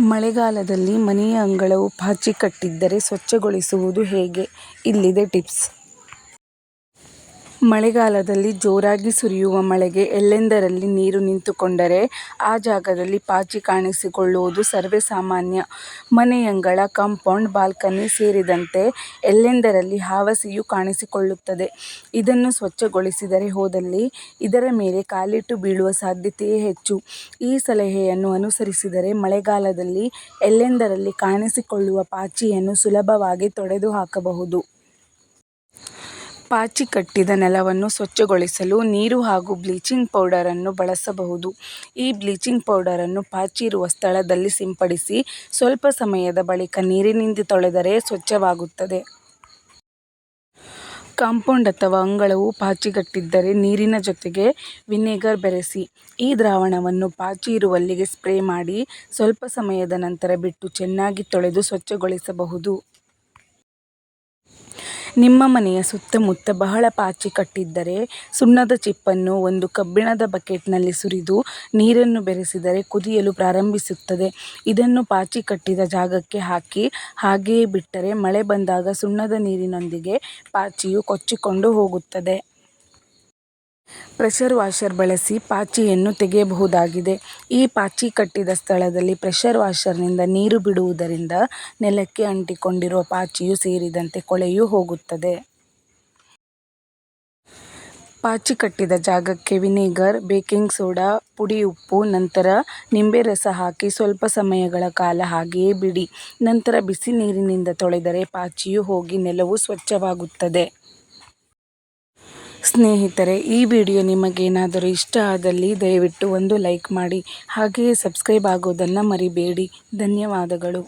ಮಳೆಗಾಲದಲ್ಲಿ ಮನೆಯ ಅಂಗಳವು ಪಾಚಿ ಕಟ್ಟಿದ್ದರೆ ಸ್ವಚ್ಛಗೊಳಿಸುವುದು ಹೇಗೆ? ಇಲ್ಲಿದೆ ಟಿಪ್ಸ್. ಮಳೆಗಾಲದಲ್ಲಿ ಜೋರಾಗಿ ಸುರಿಯುವ ಮಳೆಗೆ ಎಲ್ಲೆಂದರಲ್ಲಿ ನೀರು ನಿಂತುಕೊಂಡರೆ ಆ ಜಾಗದಲ್ಲಿ ಪಾಚಿ ಕಾಣಿಸಿಕೊಳ್ಳುವುದು ಸರ್ವೇಸಾಮಾನ್ಯ. ಮನೆಯಂಗಳ, ಕಾಂಪೌಂಡ್, ಬಾಲ್ಕನಿ ಸೇರಿದಂತೆ ಎಲ್ಲೆಂದರಲ್ಲಿ ಹಾವಸಿಯು ಕಾಣಿಸಿಕೊಳ್ಳುತ್ತದೆ. ಇದನ್ನು ಸ್ವಚ್ಛಗೊಳಿಸಿದರೆ ಹೋದಲ್ಲಿ ಇದರ ಮೇಲೆ ಕಾಲಿಟ್ಟು ಬೀಳುವ ಸಾಧ್ಯತೆಯೇ ಹೆಚ್ಚು. ಈ ಸಲಹೆಯನ್ನು ಅನುಸರಿಸಿದರೆ ಮಳೆಗಾಲದಲ್ಲಿ ಎಲ್ಲೆಂದರಲ್ಲಿ ಕಾಣಿಸಿಕೊಳ್ಳುವ ಪಾಚಿಯನ್ನು ಸುಲಭವಾಗಿ ತೊಡೆದು ಹಾಕಬಹುದು. ಪಾಚಿ ಕಟ್ಟಿದ ನೆಲವನ್ನು ಸ್ವಚ್ಛಗೊಳಿಸಲು ನೀರು ಹಾಗೂ ಬ್ಲೀಚಿಂಗ್ ಪೌಡರನ್ನು ಬಳಸಬಹುದು. ಈ ಬ್ಲೀಚಿಂಗ್ ಪೌಡರನ್ನು ಪಾಚಿ ಇರುವ ಸ್ಥಳದಲ್ಲಿ ಸಿಂಪಡಿಸಿ ಸ್ವಲ್ಪ ಸಮಯದ ಬಳಿಕ ನೀರಿನಿಂದ ತೊಳೆದರೆ ಸ್ವಚ್ಛವಾಗುತ್ತದೆ. ಕಾಂಪೌಂಡ್ ಅಥವಾ ಅಂಗಳವು ಪಾಚಿಗಟ್ಟಿದ್ದರೆ ನೀರಿನ ಜೊತೆಗೆ ವಿನೆಗರ್ ಬೆರೆಸಿ ಈ ದ್ರಾವಣವನ್ನು ಪಾಚಿ ಇರುವಲ್ಲಿಗೆ ಸ್ಪ್ರೇ ಮಾಡಿ ಸ್ವಲ್ಪ ಸಮಯದ ನಂತರ ಬಿಟ್ಟು ಚೆನ್ನಾಗಿ ತೊಳೆದು ಸ್ವಚ್ಛಗೊಳಿಸಬಹುದು. ನಿಮ್ಮ ಮನೆಯ ಸುತ್ತಮುತ್ತ ಬಹಳ ಪಾಚಿ ಕಟ್ಟಿದ್ದರೆ, ಸುಣ್ಣದ ಚಿಪ್ಪನ್ನು ಒಂದು ಕಬ್ಬಿಣದ ಬಕೆಟ್ನಲ್ಲಿ ಸುರಿದು ನೀರನ್ನು ಬೆರೆಸಿದರೆ ಕುದಿಯಲು ಪ್ರಾರಂಭಿಸುತ್ತದೆ. ಇದನ್ನು ಪಾಚಿ ಕಟ್ಟಿದ ಜಾಗಕ್ಕೆ ಹಾಕಿ, ಹಾಗೆಯೇ ಬಿಟ್ಟರೆ ಮಳೆ ಬಂದಾಗ ಸುಣ್ಣದ ನೀರಿನೊಂದಿಗೆ ಪಾಚಿಯು ಕೊಚ್ಚಿಕೊಂಡು ಹೋಗುತ್ತದೆ. ಪ್ರೆಷರ್ ವಾಷರ್ ಬಳಸಿ ಪಾಚಿಯನ್ನು ತೆಗೆಯಬಹುದಾಗಿದೆ. ಈ ಪಾಚಿ ಕಟ್ಟಿದ ಸ್ಥಳದಲ್ಲಿ ಪ್ರೆಷರ್ ವಾಷರ್ನಿಂದ ನೀರು ಬಿಡುವುದರಿಂದ ನೆಲಕ್ಕೆ ಅಂಟಿಕೊಂಡಿರುವ ಪಾಚಿಯು ಸೇರಿದಂತೆ ಕೊಳೆಯೂ ಹೋಗುತ್ತದೆ. ಪಾಚಿ ಕಟ್ಟಿದ ಜಾಗಕ್ಕೆ ವಿನೆಗರ್, ಬೇಕಿಂಗ್ ಸೋಡಾ, ಪುಡಿ ಉಪ್ಪು ನಂತರ ನಿಂಬೆ ರಸ ಹಾಕಿ ಸ್ವಲ್ಪ ಸಮಯಗಳ ಕಾಲ ಹಾಗೆಯೇ ಬಿಡಿ. ನಂತರ ಬಿಸಿ ನೀರಿನಿಂದ ತೊಳೆದರೆ ಪಾಚಿಯು ಹೋಗಿ ನೆಲವು ಸ್ವಚ್ಛವಾಗುತ್ತದೆ. ಸ್ನೇಹಿತರೆ, ಈ ವಿಡಿಯೋ ನಿಮಗೇನಾದರೂ ಇಷ್ಟ ಆದಲ್ಲಿ ದಯವಿಟ್ಟು ಒಂದು ಲೈಕ್ ಮಾಡಿ, ಹಾಗೆಯೇ ಸಬ್ಸ್ಕ್ರೈಬ್ ಆಗೋದನ್ನು ಮರಿಬೇಡಿ. ಧನ್ಯವಾದಗಳು.